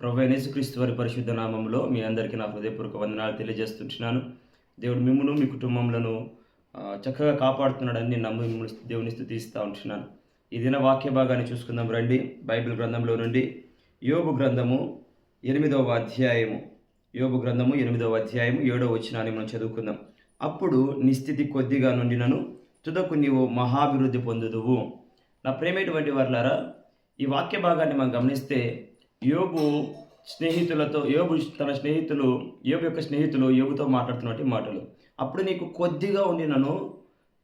ప్రభు యేసుక్రీస్తు వారి పరిశుద్ధ నామంలో మీ అందరికీ నా హృదయపూర్వక వందనాలు తెలియజేస్తుంటున్నాను. దేవుడు మిమ్మల్ని మీ కుటుంబంలో చక్కగా కాపాడుతున్నాడని నేను నమ్మి మిమ్మల్ని దేవుని స్థుతిస్తూ ఉంటున్నాను. ఈ దిన వాక్య భాగాన్ని చూసుకుందాం రండి. బైబిల్ గ్రంథంలో నుండి యోగు గ్రంథము ఎనిమిదవ అధ్యాయము. యోగు గ్రంథము ఎనిమిదవ అధ్యాయము ఏడవ వచ్చినాన్ని మనం చదువుకుందాం. అప్పుడు నిస్థితి కొద్దిగా నుండినను తుదకు నీవు మహాభివృద్ధి పొందుదువు. నా ప్రేమేటువంటి వర్లారా ఈ వాక్య భాగాన్ని మనం గమనిస్తే యోబు స్నేహితులతో యోబు తన స్నేహితులు యోబు యొక్క స్నేహితులు యోబుతో మాట్లాడుతున్నటువంటి మాటలు. అప్పుడు నీకు కొద్దిగా ఉండి నన్ను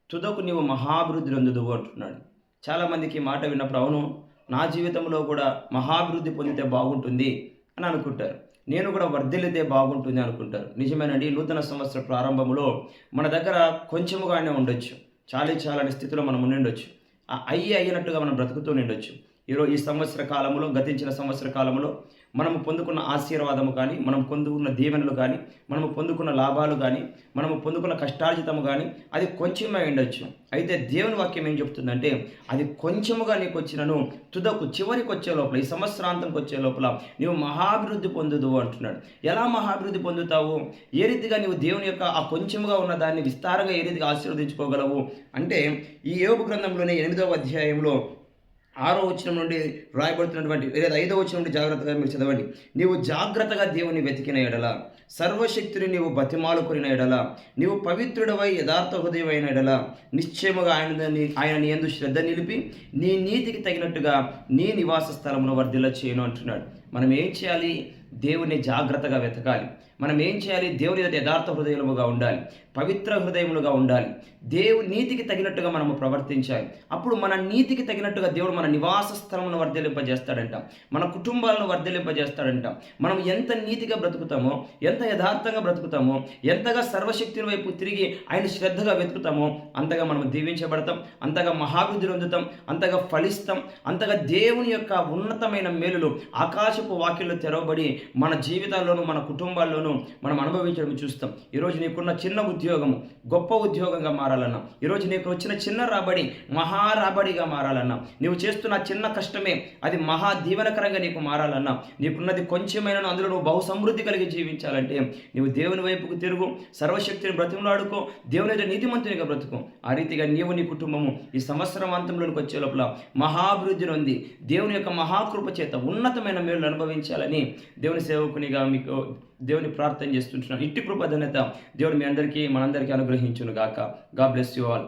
తుదకు నీవు మహాభివృద్ధి నందుదువు అంటున్నాడు. చాలామందికి మాట విన్నప్పుడు అవును నా జీవితంలో కూడా మహాభివృద్ధి పొందితే బాగుంటుంది అని అనుకుంటారు. నేను కూడా వర్ధిల్లితే బాగుంటుంది అనుకుంటారు. నిజమేనండి నూతన సంవత్సర ప్రారంభంలో మన దగ్గర కొంచెముగానే ఉండొచ్చు. చాలీ చాలని స్థితిలో మనం ఉండిండొచ్చు ఆ అయ్యి అయినట్టుగా మనం బ్రతుకుతూ ఉండొచ్చు. ఈరోజు ఈ సంవత్సర కాలంలో గతించిన సంవత్సర కాలంలో మనము పొందుకున్న ఆశీర్వాదము కానీ మనం పొందుకున్న దీవెనలు కానీ మనము పొందుకున్న లాభాలు కానీ మనము పొందుకున్న కష్టార్జితము కానీ అది కొంచెమే ఉండొచ్చు. అయితే దేవుని వాక్యం ఏం చెప్తుందంటే అది కొంచెముగా నీకు వచ్చినను తుదకు చివరికి వచ్చే లోపల ఈ సంవత్సరాంతంకి వచ్చే లోపల నీవు మహాభివృద్ధి పొందుదు అంటున్నాడు. ఎలా మహాభివృద్ధి పొందుతావు? ఏ రీతిగా నీవు దేవుని యొక్క ఆ కొంచెముగా ఉన్న దాన్ని విస్తారంగా ఏ రీతిగా ఆశీర్వదించుకోగలవు? అంటే ఈ యోగ గ్రంథంలోనే ఎనిమిదవ అధ్యాయంలో ఆరో వచ్చిన నుండి రాయబడుతున్నటువంటి లేదా ఐదో వచ్చిన నుండి జాగ్రత్తగా మీరు చదవండి. నీవు జాగ్రత్తగా దేవుని వెతికిన ఎడల సర్వశక్తిని నీవు బతిమాలుకొనిన ఎడల నీవు పవిత్రుడవై యథార్థ హృదయమైన ఎడల నిశ్చయముగా ఆయన ఆయన నీ ఎందు శ్రద్ధ నిలిపి నీ నీతికి తగినట్టుగా నీ నివాస స్థలమును వర్ధిల్ల చేయను అంటున్నాడు. మనం ఏం చేయాలి? దేవుని జాగ్రత్తగా వెతకాలి. మనం ఏం చేయాలి? దేవుని ఎదుట యథార్థ హృదయముగా ఉండాలి. పవిత్ర హృదయములుగా ఉండాలి. దేవు నీతికి తగినట్టుగా మనము ప్రవర్తించాలి. అప్పుడు మన నీతికి తగినట్టుగా దేవుడు మన నివాస స్థలమును వర్ధలింపజేస్తాడంట మన కుటుంబాలను వర్ధలింపజేస్తాడంట మనం ఎంత నీతిగా బ్రతుకుతామో ఎంత యథార్థంగా బ్రతుకుతామో ఎంతగా సర్వశక్తుల వైపు తిరిగి ఆయన శ్రద్ధగా వెతుకుతామో అంతగా మనం దీవించబడతాం అంతగా మహాభివృద్ధి పొందుతాం అంతగా ఫలిస్తాం అంతగా దేవుని యొక్క ఉన్నతమైన మేలులు ఆకాశపు వాక్యంలో తెరవబడి మన జీవితాల్లోనూ మన కుటుంబాల్లోనూ మనం అనుభవించడం చూస్తాం. ఈరోజు నీకున్న చిన్న ఉద్యోగము గొప్ప ఉద్యోగంగా మారాలన్నా ఈరోజు నీకు వచ్చిన చిన్న రాబడి మహా రాబడిగా మారాలన్నా నీవు చేస్తున్న చిన్న కష్టమే అది మహా దీవెనకరంగా నీకు మారాలన్నా నీకున్నది కొంచెమైనా అందులో నువ్వు బహు సమృద్ధి కలిగి జీవించాలంటే నీవు దేవుని వైపుకు తిరుగు సర్వశక్తిని బ్రతిమలాడుకో దేవుని ఎదుట నీతిమంతునిగా బ్రతుకు. ఆ రీతిగా నీవు నీ కుటుంబము ఈ సంవత్సరం అంతంలోనికి వచ్చే లోపల మహాభివృద్ధి నొంది దేవుని యొక్క మహాకృప చేత ఉన్నతమైన మేలు అనుభవించాలని దేవుని సేవకునిగా మీకు దేవుని ప్రార్థన చేస్తుంటున్నాను ఇట్టి కృప ధన్యత దేవుడు మీ అందరికీ మనందరికీ అనుగ్రహించును గాక గా బ్లెస్ యు ఆల్